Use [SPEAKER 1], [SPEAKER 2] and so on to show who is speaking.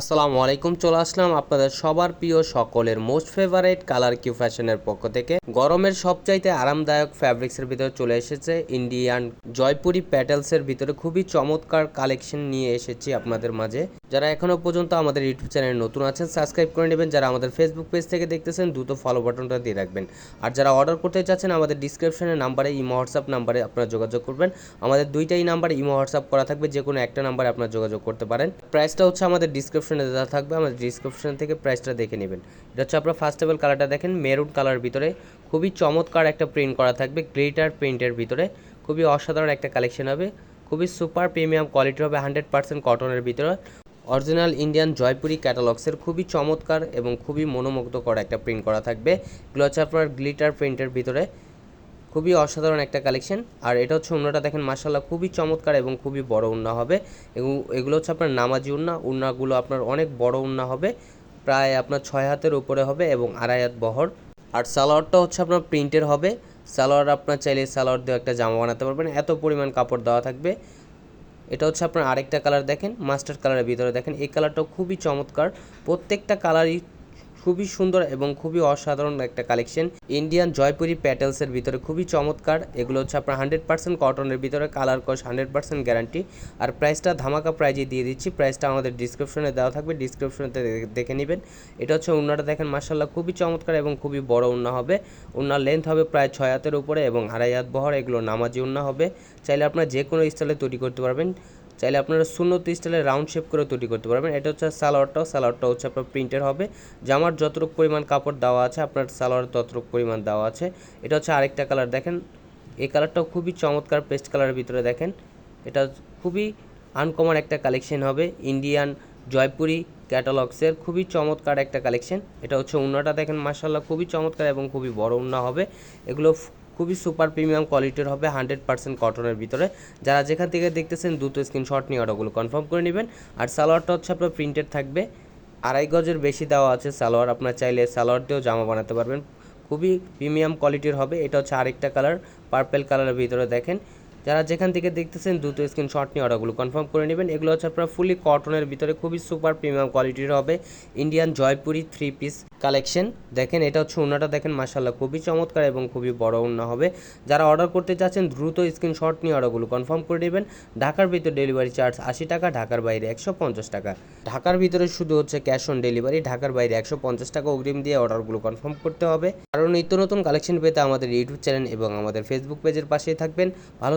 [SPEAKER 1] আসসালামু আলাইকুম, চলে আসলাম আপনাদের সবার প্রিয় সকলের মোস্ট ফেভারেট কালার কিউ ফ্যাশনের পক্ষ থেকে। গরমের সবচাইতে আরামদায়ক ফ্যাব্রিক্সের ভিতরে চলে এসেছে ইন্ডিয়ান জয়পুরি প্যাটেলসের ভিতরে খুবই চমৎকার কালেকশন নিয়ে এসেছি আপনাদের মাঝে। যারা এখনও পর্যন্ত আমাদের ইউটিউব চ্যানেলে নতুন আছেন সাবস্ক্রাইব করে নেবেন। যারা আমাদের ফেসবুক পেজ থেকে দেখতেছেন, দ্রুত ফলো বাটনটা দিয়ে রাখবেন। আর যারা অর্ডার করতে চাচ্ছেন, আমাদের ডিসক্রিপশনের নাম্বারে ইমো হোয়াটসঅ্যাপ নাম্বারে আপনারা যোগাযোগ করবেন। আমাদের দুইটাই নাম্বার ইমো হোয়াটসঅ্যাপ করা থাকবে যে কোনো একটা নাম্বারে আপনারা যোগাযোগ করতে পারেন। প্রাইসটা হচ্ছে আমাদের ডিসক্রিপশনে দেওয়া থাকবে। আমাদের ডিসক্রিপশন থেকে প্রাইসটা দেখে নেবেন। এটা হচ্ছে আপনার ফার্স্ট টেবল কালারটা দেখেন মেরুন কালার ভিতরে খুবই চমৎকার একটা প্রিন্ট করা থাকবে গ্লিটার প্রিন্টের ভিতরে। খুবই অসাধারণ একটা কালেকশন হবে। খুবই সুপার প্রিমিয়াম কোয়ালিটি হবে হান্ড্রেড পার্সেন্ট কটনের ভিতরে। অরিজিনাল ইন্ডিয়ান জয়পুরি ক্যাটালগসের খুবই চমৎকার এবং খুবই মনোমুগ্ধকর একটা প্রিন্ট করা থাকবে। আপনার গ্লিটার প্রিন্টের ভিতরে। খুবই অসাধারণ একটা কালেকশন আর এটা হচ্ছে উন্নাটা দেখেন মাসাল্লাহ খুবই চমৎকার এবং খুবই বড় উন্না হবে। এবং এগুলো হচ্ছে আপনার নামাজি উন্না। উন্নাগুলো আপনার অনেক বড় উন্না হবে। প্রায় আপনার ছয় হাতের উপরে হবে এবং আড়াই হাত বহর। আর সালোয়ারটা হচ্ছে আপনার প্রিন্টের হবে। সালোয়ার আপনার চাইলে সালোয়ার দিয়ে একটা জামা বানাতে পারবেন। এত পরিমাণ কাপড় দেওয়া থাকবে। এটা হচ্ছে আপনার আরেকটা কালার দেখেন, মাস্টার কালারের ভিতরে দেখেন। এই কালারটাও খুবই চমৎকার। প্রত্যেকটা কালারই খুবই সুন্দর এবং খুবই অসাধারণ একটা কালেকশন ইন্ডিয়ান জয়পুরি প্যাটেলসের ভিতরে খুবই চমৎকার। এগুলো হচ্ছে আপনার হান্ড্রেড পার্সেন্ট কটনের ভিতরে কালার কস হান্ড্রেড পার্সেন্ট গ্যারান্টি আর প্রাইসটা ধামাকা প্রাইজে দিয়ে দিচ্ছি। প্রাইসটা আমাদের ডিসক্রিপশনে দেওয়া থাকবে ডিসক্রিপশনে দেখে নেবেন। এটা হচ্ছে উন্নাটা দেখেন মার্শাল্লাহ খুবই চমৎকার এবং খুবই বড় উন্না হবে। উন্নার লেন্থ হবে প্রায় ছয় হাতের উপরে এবং আড়াই হাত বহর। এগুলো নামাজি উন্না হবে। চাইলে আপনারা যে কোনো স্থলে তৈরি করতে পারবেন। চাইলে আপনারা শূন্যত স্টাইলে রাউন্ড শেপ করে তৈরি করতে পারবেন। এটা হচ্ছে সালোয়ারটাও, সালোয়ারটা হচ্ছে আপনার প্রিন্টের হবে। জামার যতটুকু পরিমাণ কাপড় দেওয়া আছে, আপনার সালোয়ার ততটুকু পরিমাণ দেওয়া আছে। এটা হচ্ছে আরেকটা কালার দেখেন। এই কালারটাও খুবই চমৎকার পেস্ট কালারের ভিতরে দেখেন। এটা খুবই আনকমন একটা কালেকশন হবে। ইন্ডিয়ান জয়পুরি ক্যাটালগসের খুবই চমৎকার একটা কালেকশন এটা হচ্ছে উন্নাটা দেখেন মাসাল্লাহ খুবই চমৎকার এবং খুবই বড় উন্না হবে। এগুলো খুবই সুপার প্রিমিয়াম কোয়ালিটির হবে হান্ড্রেড পার্সেন্ট কটনের ভিতরে। যারা যেখান থেকে দেখতেছেন দ্রুত স্ক্রিনশট নিয়ে অর্ডারগুলো কনফার্ম করে নেবেন। আর সালোয়ারটা হচ্ছে আপনার প্রিন্টেড থাকবে। আড়াই গজের বেশি দেওয়া আছে সালোয়ার। আপনার চাইলে সালোয়ার দিয়েও জামা বানাতে পারবেন। খুবই প্রিমিয়াম কোয়ালিটির হবে। এটা হচ্ছে আরেকটা কালার, পার্পেল কালারের ভিতরে দেখেন। যারা যেখান থেকে দেখতেছেন, দ্রুত স্ক্রিনশট নিয়ে অর্ডারগুলো কনফার্ম করে নেবেন। এগুলো হচ্ছে আপনার ফুলি কটনের ভিতরে খুবই সুপার প্রিমিয়াম কোয়ালিটির হবে। Indian Jaipuri three piece collection দেখেন, এটা হচ্ছে উন্নাটা দেখেন মাসাল্লাহ খুবই চমৎকার এবং খুবই বড় উন্না হবে। যারা অর্ডার করতে চাচ্ছেন, দ্রুত স্ক্রিনশট নিয়ে অর্ডারগুলো কনফার্ম করে নেবেন। ঢাকার ভিতরে ডেলিভারি চার্জ আশি টাকা, ঢাকার বাইরে একশো পঞ্চাশ টাকা। ঢাকার ভিতরে শুধু হচ্ছে ক্যাশ অন ডেলিভারি ঢাকার বাইরে একশো পঞ্চাশ টাকা অগ্রিম দিয়ে অর্ডারগুলো কনফার্ম করতে হবে। কারণ নিত্য নতুন কালেকশন পেতে আমাদের ইউটিউব চ্যানেল এবং আমাদের ফেসবুক পেজের পাশেই থাকবেন। ভালো